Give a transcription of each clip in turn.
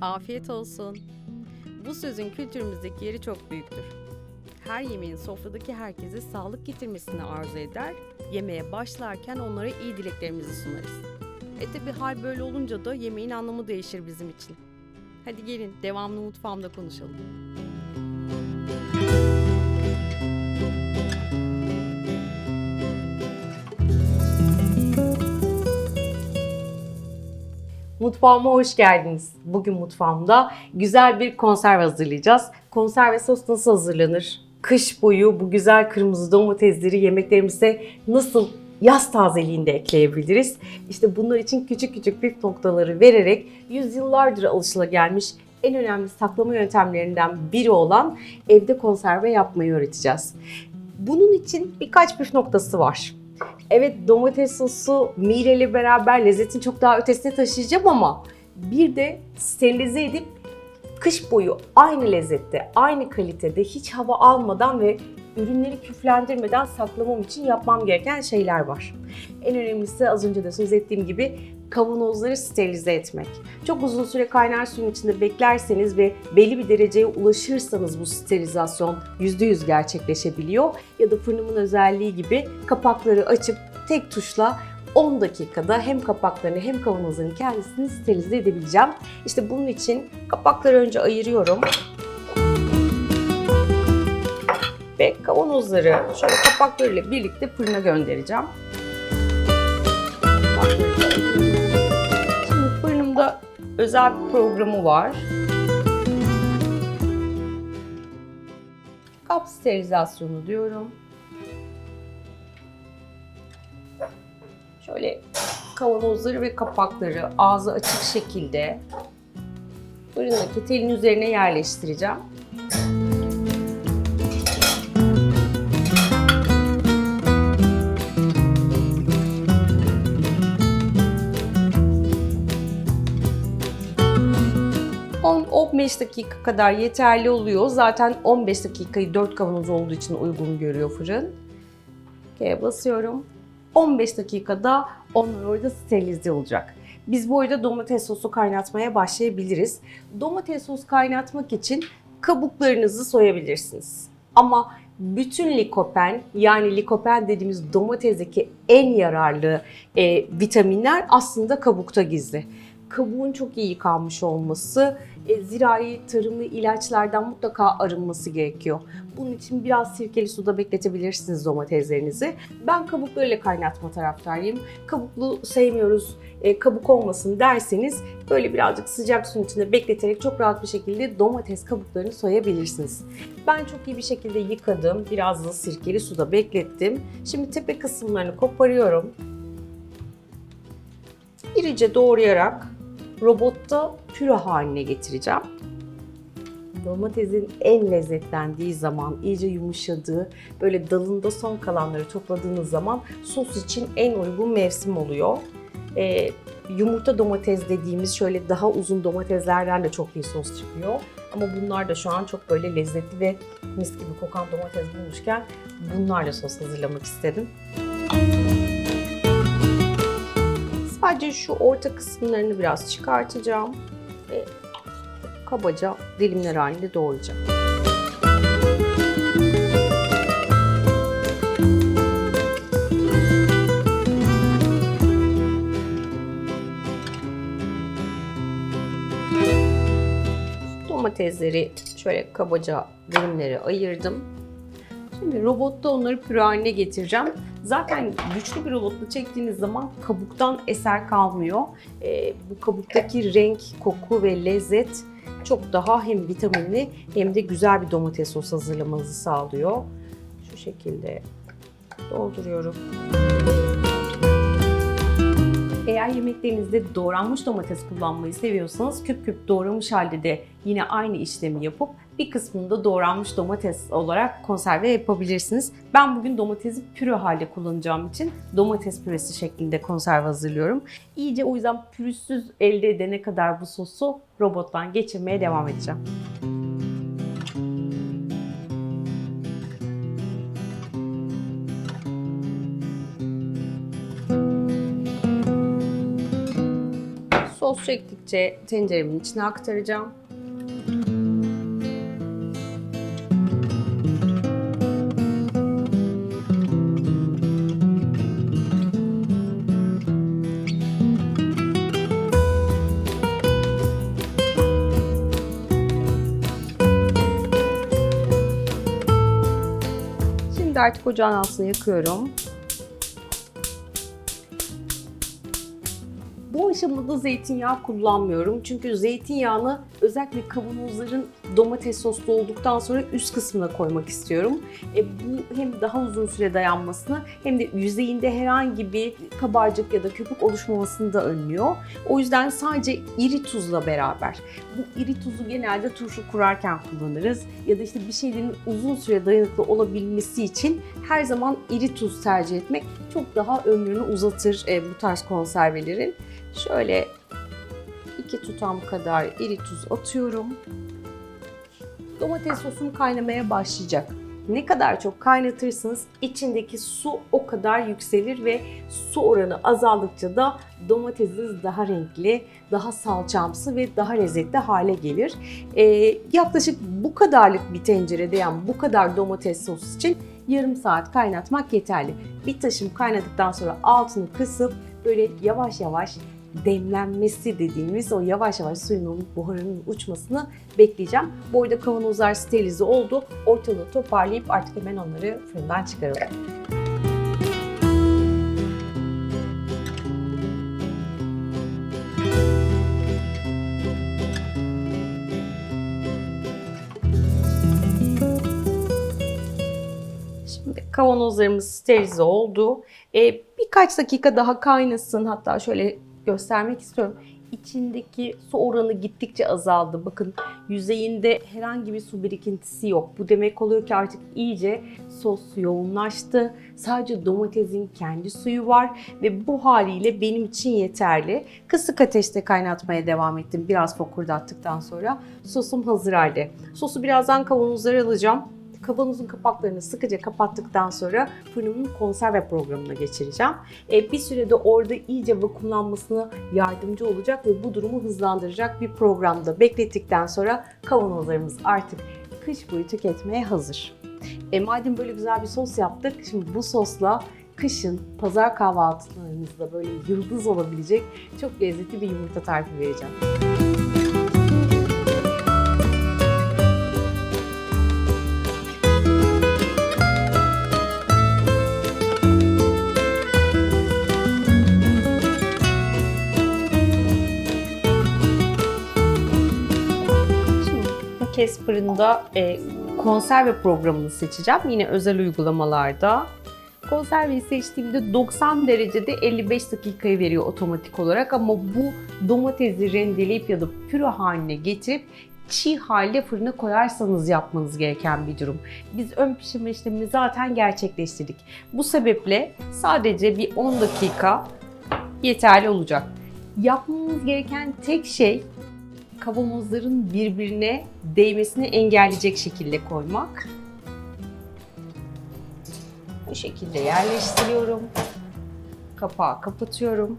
Afiyet olsun. Bu sözün kültürümüzdeki yeri çok büyüktür. Her yemeğin sofradaki herkese sağlık getirmesini arzu eder, yemeğe başlarken onlara iyi dileklerimizi sunarız. E tabi hal böyle olunca da yemeğin anlamı değişir bizim için. Hadi gelin devamlı mutfağımda konuşalım. Mutfağıma hoş geldiniz. Bugün mutfağımda güzel bir konserve hazırlayacağız. Konserve sos nasıl hazırlanır? Kış boyu bu güzel kırmızı domatesleri yemeklerimize nasıl yaz tazeliğinde ekleyebiliriz? İşte bunlar için küçük küçük püf noktaları vererek yüzyıllardır alışılagelmiş en önemli saklama yöntemlerinden biri olan evde konserve yapmayı öğreteceğiz. Bunun için birkaç püf noktası var. Evet domates sosu Mire ile beraber lezzetin çok daha ötesine taşıyacağım ama bir de sterilize edip kış boyu aynı lezzette, aynı kalitede hiç hava almadan ve ürünleri küflendirmeden saklamam için yapmam gereken şeyler var. En önemlisi az önce de söz ettiğim gibi kavanozları sterilize etmek. Çok uzun süre kaynar suyun içinde beklerseniz ve belli bir dereceye ulaşırsanız bu sterilizasyon %100 gerçekleşebiliyor. Ya da fırınımın özelliği gibi kapakları açıp tek tuşla 10 dakikada hem kapaklarını hem kavanozların kendisini sterilize edebileceğim. İşte bunun için kapakları önce ayırıyorum. Ve kavanozları şöyle kapaklarıyla birlikte fırına göndereceğim. Şimdi fırınımda özel bir programı var. Kap sterilizasyonu diyorum. Şöyle kavanozları ve kapakları ağzı açık şekilde fırındaki telin üzerine yerleştireceğim. 15 dakika kadar yeterli oluyor. Zaten 15 dakikayı 4 kavanoz olduğu için uygun görüyor fırın. Okey'e basıyorum. 15 dakikada onlar orada sterilize olacak. Biz bu arada domates sosu kaynatmaya başlayabiliriz. Domates sos kaynatmak için kabuklarınızı soyabilirsiniz. Ama bütün likopen yani likopen dediğimiz domatesteki en yararlı e, vitaminler aslında kabukta gizli. Kabuğun çok iyi yıkanmış olması, e, zirai tarımlı ilaçlardan mutlaka arınması gerekiyor. Bunun için biraz sirkeli suda bekletebilirsiniz domateslerinizi. Ben kabuklarıyla kaynatma taraftarıyım. Kabuklu sevmiyoruz, e, kabuk olmasın derseniz böyle birazcık sıcak suyun içinde bekleterek çok rahat bir şekilde domates kabuklarını soyabilirsiniz. Ben çok iyi bir şekilde yıkadım. Biraz da sirkeli suda beklettim. Şimdi tepe kısımlarını koparıyorum. İrice doğrayarak robotta püre haline getireceğim. Domatesin en lezzetlendiği zaman, iyice yumuşadığı, böyle dalında son kalanları topladığınız zaman sos için en uygun mevsim oluyor. Ee, yumurta domates dediğimiz şöyle daha uzun domateslerden de çok iyi sos çıkıyor. Ama bunlar da şu an çok böyle lezzetli ve mis gibi kokan domates bulmuşken bunlarla sos hazırlamak istedim. Sadece şu orta kısımlarını biraz çıkartacağım ve kabaca dilimler halinde doğrayacağım. Domatesleri şöyle kabaca dilimlere ayırdım. Şimdi robotta onları püre haline getireceğim. Zaten güçlü bir robotla çektiğiniz zaman kabuktan eser kalmıyor. Ee, bu kabuktaki renk, koku ve lezzet çok daha hem vitaminli hem de güzel bir domates sos hazırlamanızı sağlıyor. Şu şekilde dolduruyorum. Eğer yemeklerinizde doğranmış domates kullanmayı seviyorsanız küp küp doğramış halde de yine aynı işlemi yapıp bir kısmını da doğranmış domates olarak konserve yapabilirsiniz. Ben bugün domatesi püre halde kullanacağım için domates püresi şeklinde konserve hazırlıyorum. İyice o yüzden pürüzsüz elde edene kadar bu sosu robottan geçirmeye devam edeceğim. Sos çektikçe tenceremin içine aktaracağım. Artık ocağın altını yakıyorum. Aşamada zeytinyağı kullanmıyorum. Çünkü zeytinyağını özellikle kavanozların domates soslu olduktan sonra üst kısmına koymak istiyorum. E, bu hem daha uzun süre dayanmasını hem de yüzeyinde herhangi bir kabarcık ya da köpük oluşmamasını da önlüyor. O yüzden sadece iri tuzla beraber. Bu iri tuzu genelde turşu kurarken kullanırız. Ya da işte bir şeylerin uzun süre dayanıklı olabilmesi için her zaman iri tuz tercih etmek çok daha ömrünü uzatır e, bu tarz konservelerin. Şöyle iki tutam kadar iri tuz atıyorum. Domates sosum kaynamaya başlayacak. Ne kadar çok kaynatırsanız içindeki su o kadar yükselir ve su oranı azaldıkça da domatesiniz daha renkli, daha salçamsı ve daha lezzetli hale gelir. Ee, yaklaşık bu kadarlık bir tencerede yani bu kadar domates sos için yarım saat kaynatmak yeterli. Bir taşım kaynadıktan sonra altını kısıp böyle yavaş yavaş demlenmesi dediğimiz o yavaş yavaş suyunun buharının uçmasını bekleyeceğim. Bu arada kavanozlar sterilize oldu. Ortalığı toparlayıp artık hemen onları fırından çıkaralım. Kavanozlarımız sterilize oldu. Ee, birkaç dakika daha kaynasın. Hatta şöyle göstermek istiyorum. İçindeki su oranı gittikçe azaldı. Bakın yüzeyinde herhangi bir su birikintisi yok. Bu demek oluyor ki artık iyice sos yoğunlaştı. Sadece domatesin kendi suyu var ve bu haliyle benim için yeterli. Kısık ateşte kaynatmaya devam ettim. Biraz fokurdattıktan sonra sosum hazır halde. Sosu birazdan kavanozlara alacağım. Kavanozun kapaklarını sıkıca kapattıktan sonra fırınımın konserve programına geçireceğim. E, bir sürede orada iyice vakumlanmasına yardımcı olacak ve bu durumu hızlandıracak bir programda beklettikten sonra kavanozlarımız artık kış boyu tüketmeye hazır. E, madem böyle güzel bir sos yaptık, şimdi bu sosla kışın pazar kahvaltılarınızda böyle yıldız olabilecek çok lezzetli bir yumurta tarifi vereceğim. Fırında e, konserve programını seçeceğim. Yine özel uygulamalarda. Konserveyi seçtiğimde 90 derecede 55 dakikayı veriyor otomatik olarak ama bu domatesi rendeleyip ya da püre haline getirip çiğ halde fırına koyarsanız yapmanız gereken bir durum. Biz ön pişirme işlemini zaten gerçekleştirdik. Bu sebeple sadece bir 10 dakika yeterli olacak. Yapmamız gereken tek şey kavanozların birbirine değmesini engelleyecek şekilde koymak. Bu şekilde yerleştiriyorum. Kapağı kapatıyorum.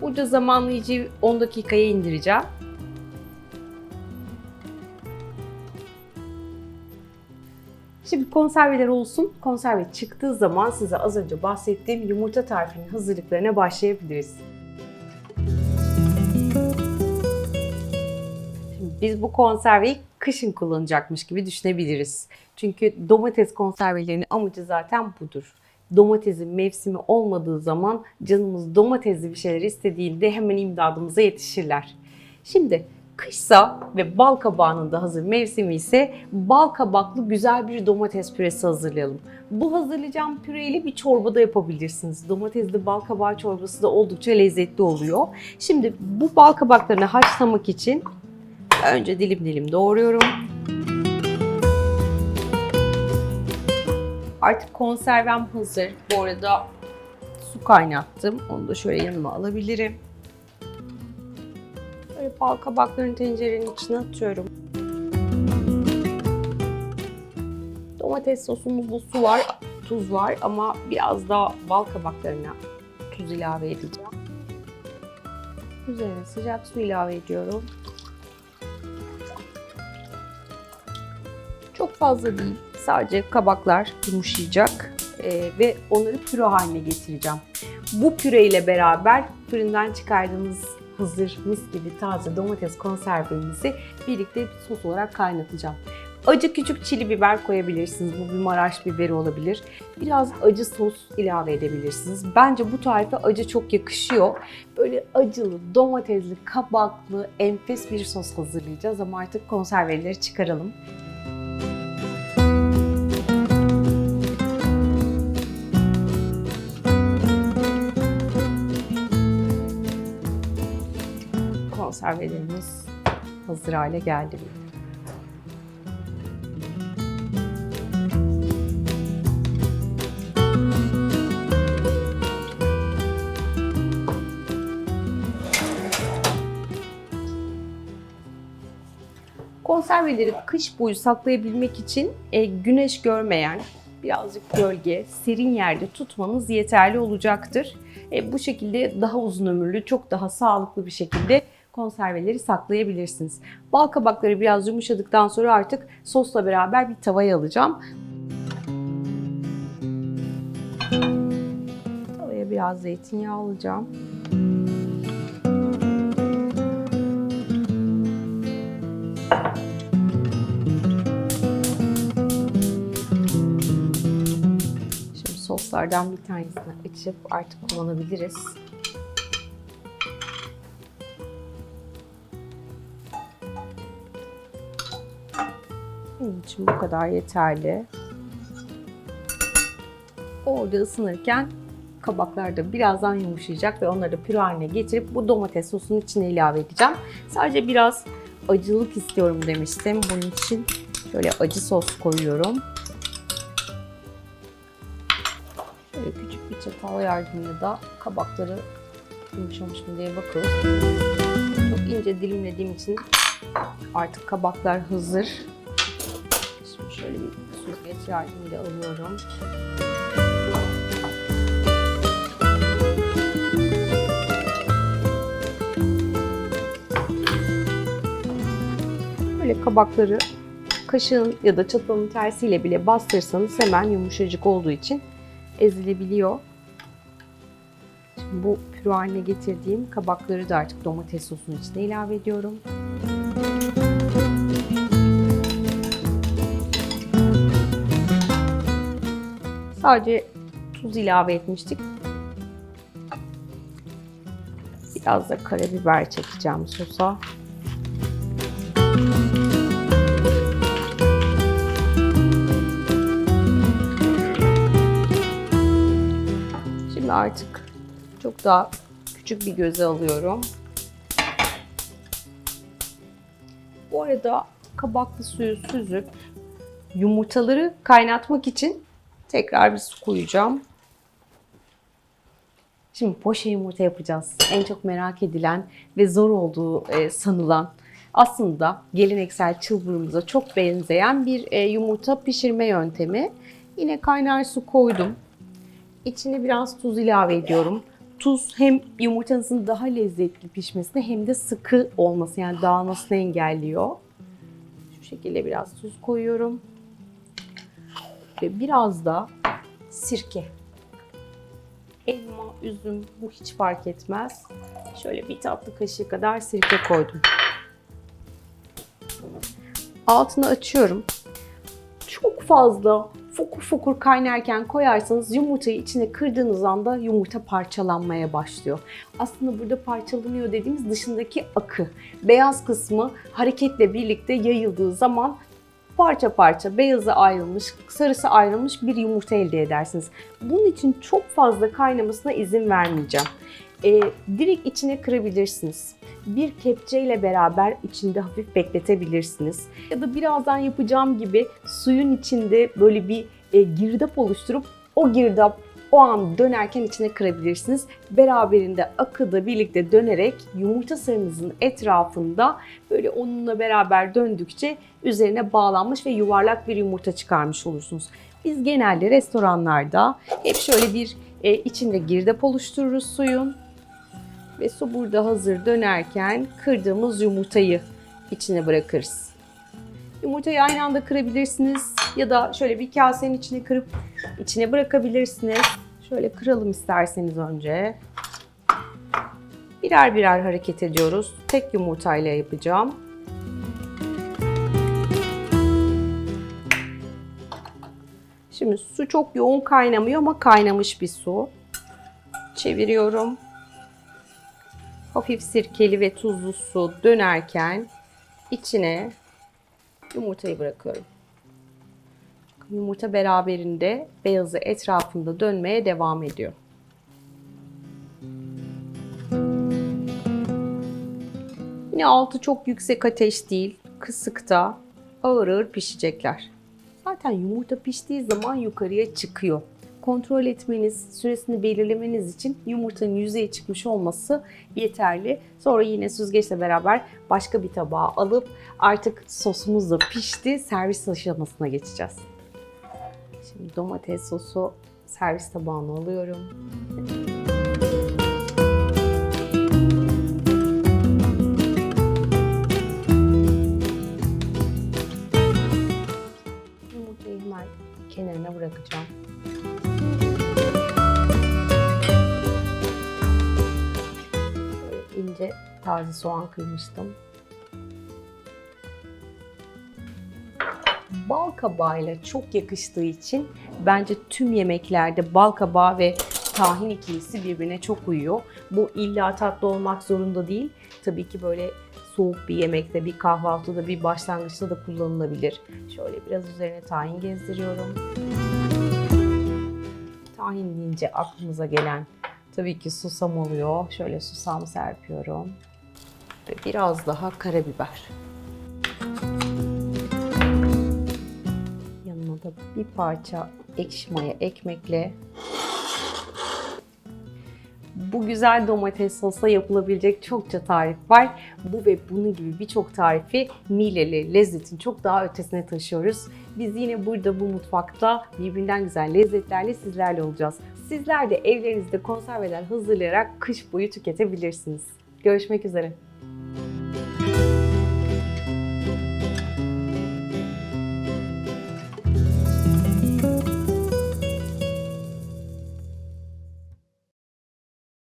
Burada zamanlayıcı 10 dakikaya indireceğim. Şimdi konserveler olsun. Konserve çıktığı zaman size az önce bahsettiğim yumurta tarifinin hazırlıklarına başlayabiliriz. Biz bu konserveyi kışın kullanacakmış gibi düşünebiliriz. Çünkü domates konservelerinin amacı zaten budur. Domatesin mevsimi olmadığı zaman canımız domatesli bir şeyler istediğinde hemen imdadımıza yetişirler. Şimdi kışsa ve bal kabağının da hazır mevsimi ise bal kabaklı güzel bir domates püresi hazırlayalım. Bu hazırlayacağım püreyle bir çorba da yapabilirsiniz. Domatesli bal kabağı çorbası da oldukça lezzetli oluyor. Şimdi bu bal kabaklarını haşlamak için Önce dilim dilim doğruyorum. Artık konservem hazır. Bu arada su kaynattım. Onu da şöyle yanıma alabilirim. Böyle bal kabaklarını tencerenin içine atıyorum. Domates sosumuzda su var, tuz var ama biraz daha bal kabaklarına tuz ilave edeceğim. Üzerine sıcak su ilave ediyorum. Fazla değil. Sadece kabaklar yumuşayacak Ee, ve onları püre haline getireceğim. Bu püre ile beraber fırından çıkardığımız hazır mis gibi taze domates konservemizi birlikte sos olarak kaynatacağım. Acı küçük çili biber koyabilirsiniz. Bu bir Maraş biberi olabilir. Biraz acı sos ilave edebilirsiniz. Bence bu tarife acı çok yakışıyor. Böyle acılı, domatesli, kabaklı, enfes bir sos hazırlayacağız ama artık konserveleri çıkaralım. Konservelerimiz hazır hale geldi. Konserveleri kış boyu saklayabilmek için e, güneş görmeyen, birazcık gölge, serin yerde tutmanız yeterli olacaktır. E, bu şekilde daha uzun ömürlü, çok daha sağlıklı bir şekilde konserveleri saklayabilirsiniz. Bal kabakları biraz yumuşadıktan sonra artık sosla beraber bir tavaya alacağım. Tavaya biraz zeytinyağı alacağım. Şimdi soslardan bir tanesini açıp artık kullanabiliriz. İçin bu kadar yeterli. Orada ısınırken kabaklar da birazdan yumuşayacak ve onları püre haline getirip bu domates sosunun içine ilave edeceğim. Sadece biraz acılık istiyorum demiştim. Bunun için şöyle acı sos koyuyorum. Şöyle küçük bir çatal yardımıyla da kabakları yumuşamış mı diye bakıyoruz. Çok ince dilimlediğim için artık kabaklar hazır. Şöyle bir süzgeç yardımıyla alıyorum. Böyle kabakları kaşığın ya da çatalın tersiyle bile bastırsanız hemen yumuşacık olduğu için ezilebiliyor. Şimdi bu püre haline getirdiğim kabakları da artık domates sosunun içine ilave ediyorum. Sadece tuz ilave etmiştik. Biraz da karabiber çekeceğim sosa. Şimdi artık çok daha küçük bir göze alıyorum. Bu arada kabaklı suyu süzüp yumurtaları kaynatmak için tekrar bir su koyacağım. Şimdi poşe yumurta yapacağız. En çok merak edilen ve zor olduğu e, sanılan aslında geleneksel çılbırımıza çok benzeyen bir e, yumurta pişirme yöntemi. Yine kaynar su koydum. İçine biraz tuz ilave ediyorum. Tuz hem yumurtanızın daha lezzetli pişmesine hem de sıkı olması yani dağılmasını engelliyor. Şu şekilde biraz tuz koyuyorum. Ve biraz da sirke. Elma, üzüm bu hiç fark etmez. Şöyle bir tatlı kaşığı kadar sirke koydum. Altını açıyorum. Çok fazla fokur fokur kaynarken koyarsanız yumurtayı içine kırdığınız anda yumurta parçalanmaya başlıyor. Aslında burada parçalanıyor dediğimiz dışındaki akı. Beyaz kısmı hareketle birlikte yayıldığı zaman parça parça beyazı ayrılmış, sarısı ayrılmış bir yumurta elde edersiniz. Bunun için çok fazla kaynamasına izin vermeyeceğim. Ee, direkt içine kırabilirsiniz. Bir kepçeyle beraber içinde hafif bekletebilirsiniz. Ya da birazdan yapacağım gibi suyun içinde böyle bir e, girdap oluşturup o girdap o an dönerken içine kırabilirsiniz. Beraberinde akıda birlikte dönerek yumurta sarınızın etrafında böyle onunla beraber döndükçe üzerine bağlanmış ve yuvarlak bir yumurta çıkarmış olursunuz. Biz genelde restoranlarda hep şöyle bir e, içinde girdap oluştururuz suyun. Ve su burada hazır dönerken kırdığımız yumurtayı içine bırakırız. Yumurtayı aynı anda kırabilirsiniz ya da şöyle bir kasenin içine kırıp içine bırakabilirsiniz. Şöyle kıralım isterseniz önce. Birer birer hareket ediyoruz. Tek yumurtayla yapacağım. Şimdi su çok yoğun kaynamıyor ama kaynamış bir su. Çeviriyorum. Hafif sirkeli ve tuzlu su dönerken içine yumurtayı bırakıyorum. Yumurta beraberinde beyazı etrafında dönmeye devam ediyor. Yine altı çok yüksek ateş değil, kısıkta ağır ağır pişecekler. Zaten yumurta piştiği zaman yukarıya çıkıyor. Kontrol etmeniz, süresini belirlemeniz için yumurtanın yüzeye çıkmış olması yeterli. Sonra yine süzgeçle beraber başka bir tabağa alıp artık sosumuz da pişti. Servis aşamasına geçeceğiz. Şimdi domates sosu servis tabağına alıyorum. Yumurtayı hemen kenarına bırakacağım. Böyle ince taze soğan kırmıştım. Bal kabağıyla çok yakıştığı için bence tüm yemeklerde bal kabağı ve tahin ikilisi birbirine çok uyuyor. Bu illa tatlı olmak zorunda değil. Tabii ki böyle soğuk bir yemekte, bir kahvaltıda, bir başlangıçta da kullanılabilir. Şöyle biraz üzerine tahin gezdiriyorum. Tahin deyince aklımıza gelen tabii ki susam oluyor. Şöyle susam serpiyorum. Ve biraz daha karabiber. Da bir parça ekşi maya ekmekle bu güzel domates sosla yapılabilecek çokça tarif var. Bu ve bunun gibi birçok tarifi mileli lezzetin çok daha ötesine taşıyoruz. Biz yine burada bu mutfakta birbirinden güzel lezzetlerle sizlerle olacağız. Sizler de evlerinizde konserveler hazırlayarak kış boyu tüketebilirsiniz. Görüşmek üzere.